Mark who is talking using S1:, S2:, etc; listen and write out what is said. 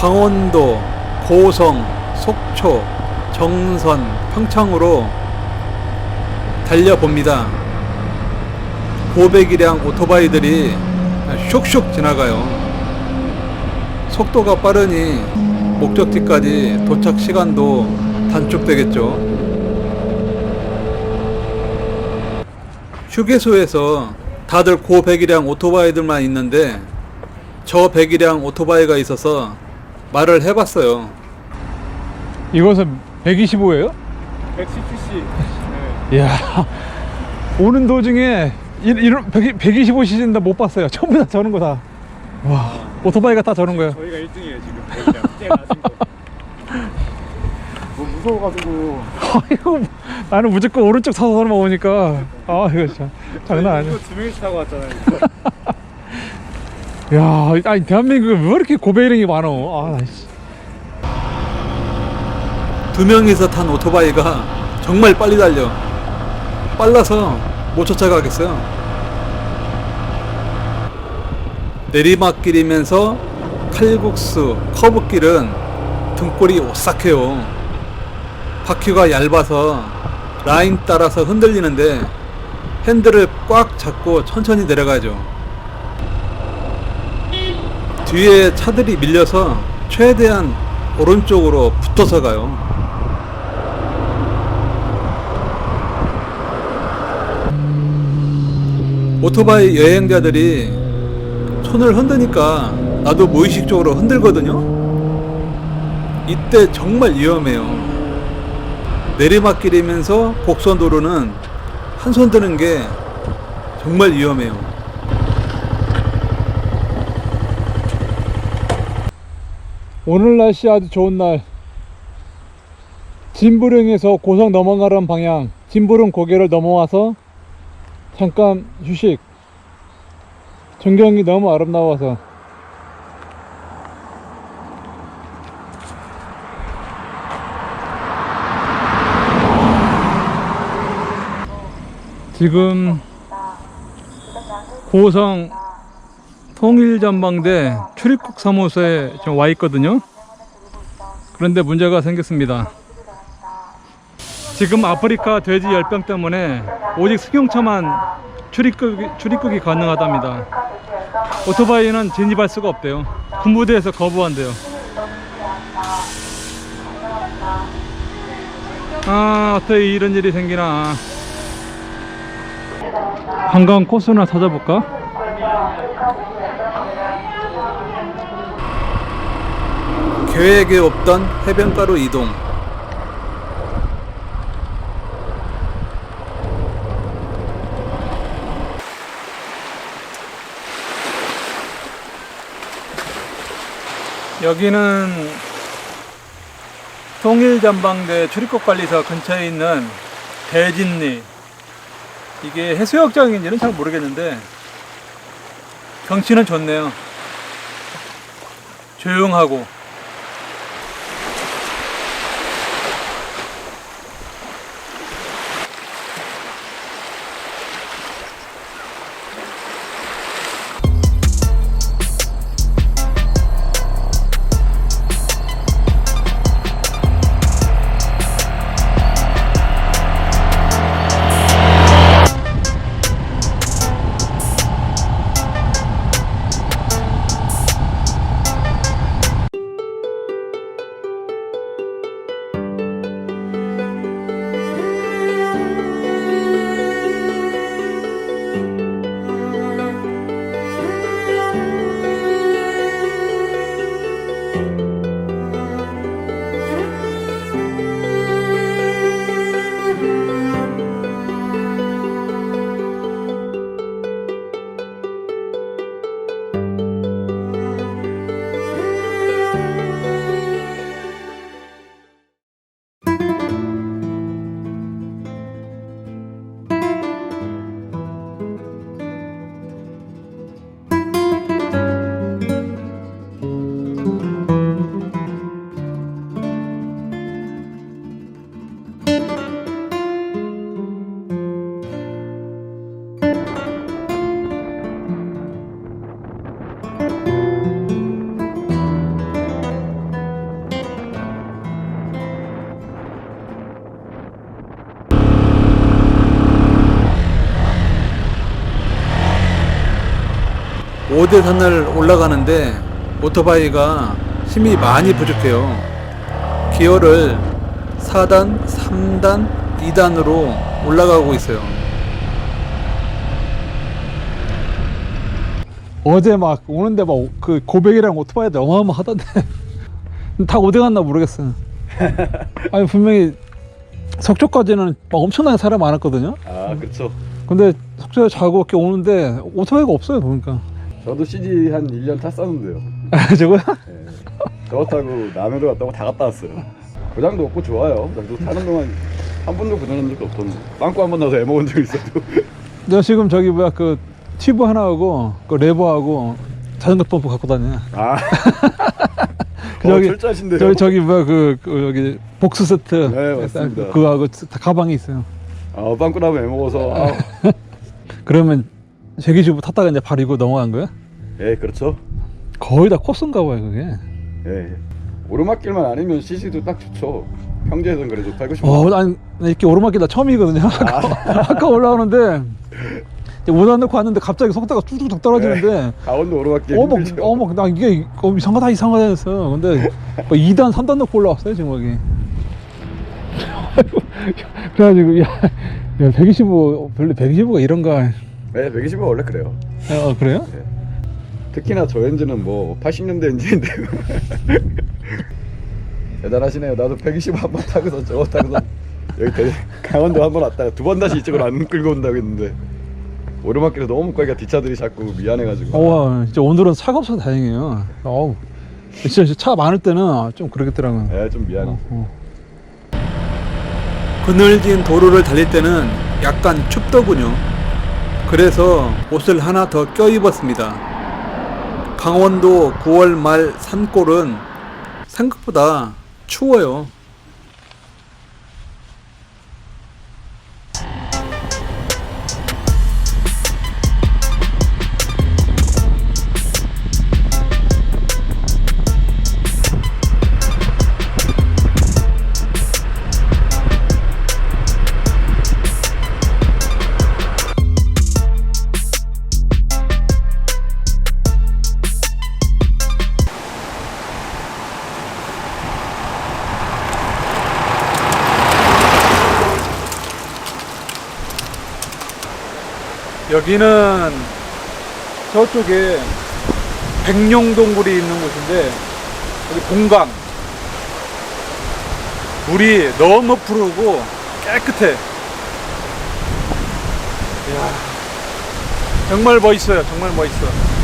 S1: 강원도, 고성, 속초, 정선, 평창으로 달려봅니다. 고배기량 오토바이들이 슉슉 지나가요. 속도가 빠르니 목적지까지 도착 시간도 단축되겠죠. 휴게소에서 다들 고배기량 오토바이들만 있는데 저 배기량 오토바이가 있어서 말을 해봤어요.
S2: 이것은 125예요?
S3: 110cc.
S2: 이야 오는 도중에 이- 이런 100, 125cc인데 못 봤어요 전부 다 저런 거다 와 오토바이가 다 저런 거예요
S3: 저희가 1등이에요 지금. 배기량. 제일 낮은 거. 뭐 무서워가지고.
S2: 아이고 나는 무조건 오른쪽 사선을 먹으니까 아 이거 진짜 장난 아니야
S3: 이거 두 명이서 타고 왔잖아요.
S2: 야 아니 대한민국에 왜 이렇게 고배령이 많어 아 씨.
S1: 두 명이서 탄 오토바이가 정말 빨리 달려. 빨라서 못 쫓아가겠어요. 내리막길이면서 칼국수, 커브길은 등골이 오싹해요. 바퀴가 얇아서 라인 따라서 흔들리는데 핸들을 꽉 잡고 천천히 내려가죠. 뒤에 차들이 밀려서 최대한 오른쪽으로 붙어서 가요. 오토바이 여행자들이 손을 흔드니까 나도 무의식적으로 흔들거든요. 이때 정말 위험해요. 내리막길이면서 곡선 도로는 한 손 드는 게 정말 위험해요.
S2: 오늘 날씨 아주 좋은 날. 진부릉에서 고성 넘어가는 방향 진부릉 고개를 넘어와서 잠깐 휴식. 전경이 너무 아름다워서. 지금 고성 통일전망대 출입국 사무소에 지금 와 있거든요. 그런데 문제가 생겼습니다. 지금 아프리카 돼지 열병 때문에 오직 승용차만 출입국, 출입국이 가능하답니다. 오토바이는 진입할 수가 없대요. 군부대에서 거부한대요. 아, 어떻게 이런 일이 생기나. 관광 코스나 찾아볼까?
S1: 계획에 없던 해변가로 이동.
S2: 여기는 통일전방대 출입국 관리소 근처에 있는 대진리 이게 해수욕장인지는 잘 모르겠는데 경치는 좋네요. 조용하고
S1: 오대산을 올라가는데 오토바이가 힘이 많이 부족해요. 기어를 4단, 3단, 2단으로 올라가고 있어요.
S2: 어제 막 오는데 막 그 고백이랑 오토바이들 어마어마하던데. 다 어디 갔나 모르겠어요. 아니 분명히 석조까지는 막 엄청나게 사람 많았거든요.
S3: 아 그렇죠
S2: 근데 석조에 자고 이렇게 오는데 오토바이가 없어요 보니까
S3: 저도 CG 한 1년 탔었는데요.
S2: 저거야?
S3: 예. 저거 타고 남해도 갔다 오고 다 갔다 왔어요. 고장도 없고 좋아요. 나도 타는 동안 한 번도 고장난 적도 없던데. 빵꾸 한 번 나서 애먹은 적 있어도.
S2: 내가 지금 저기 뭐야 그 튜브 하나하고 그 레버하고 자전거 펌프 갖고 다녀
S3: 아.
S2: 그
S3: 어,
S2: 저기
S3: 철저하신데요?
S2: 저기 저기 뭐야 그, 그 여기 복수 세트.
S3: 네, 맞습니다.
S2: 그거하고 다 가방에 있어요.
S3: 아 빵꾸 나면 애먹어서. 아,
S2: 그러면 제기주부 탔다가 이제 바로 이거 넘어간 거야?
S3: 예 그렇죠
S2: 거의 다 코스인가 봐요 그게
S3: 예 오르막길만 아니면 CG도 딱 좋죠 평지에선 그래도 타고 싶어
S2: 어, 난 이렇게 오르막길 나 처음이거든요. 아까, 아까 올라오는데 오다 넣고 왔는데 갑자기 속도가 쭉쭉 떨어지는데
S3: 강원도 오르막길
S2: 어머,
S3: 힘들죠
S2: 어머, 나 이게 어, 이상하다 이상하다 했어. 근데 뭐 2단, 3단 넣고 올라왔어요 지금 여기. 그래가지고 야, 야 125, 별로 125가 이런가?
S3: 네 120은 원래 그래요
S2: 어, 그래요?
S3: 특히나 저 엔진은 뭐 80년대 엔진인데요 대단하시네요 나도 120 한 번 타고서 저거 타고서 여기 대, 강원도 한 번 왔다가 두 번 다시 이쪽으로 안 끌고 온다고 했는데 오르막길에 너무 못 가니까 뒷차들이 자꾸 미안해가지고
S2: 와, 진짜 오늘은 차가 없어서 다행이에요. 어우, 진짜, 진짜 차 많을 때는 좀 그러겠더라고요.
S3: 예, 좀 미안해
S2: 어, 어.
S1: 그늘진 도로를 달릴 때는 약간 춥더군요. 그래서 옷을 하나 더 껴입었습니다. 강원도 9월 말 산골은 생각보다 추워요.
S2: 여기는 저쪽에 백룡동굴이 있는 곳인데 여기 동강 물이 너무 푸르고 깨끗해. 이야, 정말 멋있어요 정말 멋있어